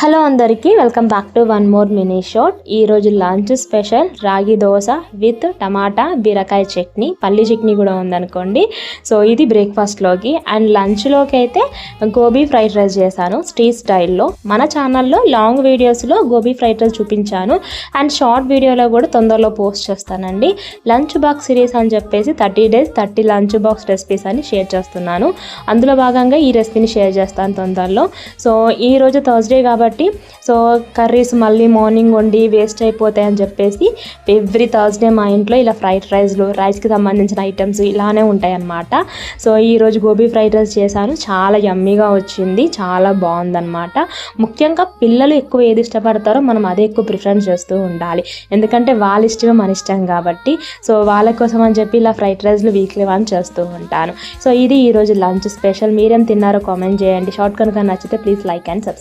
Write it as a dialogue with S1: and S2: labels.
S1: Hello అందరికీ welcome back to one more mini shot ఈరోజు lunch special ragi dosa with టమాటా బీరకాయ చట్నీ పల్లి చట్నీ కూడా ఉందనుకోండి. సో ఇది బ్రేక్ఫాస్ట్లోకి అండ్ లంచ్లోకి అయితే గోబీ ఫ్రైడ్ రైస్ చేశాను స్ట్రీట్ స్టైల్లో. మన ఛానల్లో లాంగ్ వీడియోస్లో గోబీ ఫ్రైడ్ రైస్ చూపించాను అండ్ షార్ట్ వీడియోలో కూడా తొందరలో పోస్ట్ చేస్తానండి. లంచ్ బాక్స్ సిరీస్ అని చెప్పేసి thirty days thirty lunch box recipes అని షేర్ చేస్తున్నాను. అందులో భాగంగా ఈ రెసిపీని షేర్ చేస్తాను తొందరలో. సో ఈ రోజు థర్స్డే కాబట్టి సో కర్రీస్ మళ్ళీ మార్నింగ్ వండి వేస్ట్ అయిపోతాయని చెప్పేసి ఎవ్రీ థర్స్డే మా ఇంట్లో ఇలా ఫ్రైడ్ రైస్లు రైస్కి సంబంధించిన ఐటమ్స్ ఇలానే ఉంటాయి అన్నమాట సో ఈరోజు గోబీ ఫ్రైడ్ రైస్ చేశాను. చాలా యమ్మీగా వచ్చింది. చాలా బాగుందన్నమాట. ముఖ్యంగా పిల్లలు ఎక్కువ ఏది ఇష్టపడతారో మనం అదే ఎక్కువ ప్రిఫరెన్స్ చేస్తూ ఉండాలి. ఎందుకంటే వాళ్ళ ఇష్టమే మన ఇష్టం కాబట్టి సో వాళ్ళ కోసం అని చెప్పి ఇలా ఫ్రైడ్ రైస్లు వీక్లీ వన్ చేస్తూ ఉంటాను. సో ఇది ఈరోజు లంచ్ స్పెషల్. మీరేం తిన్నారో కామెంట్ చేయండి. షార్ట్ కనుక నచ్చితే ప్లీజ్ లైక్ అండ్ సబ్స్క్రైబ్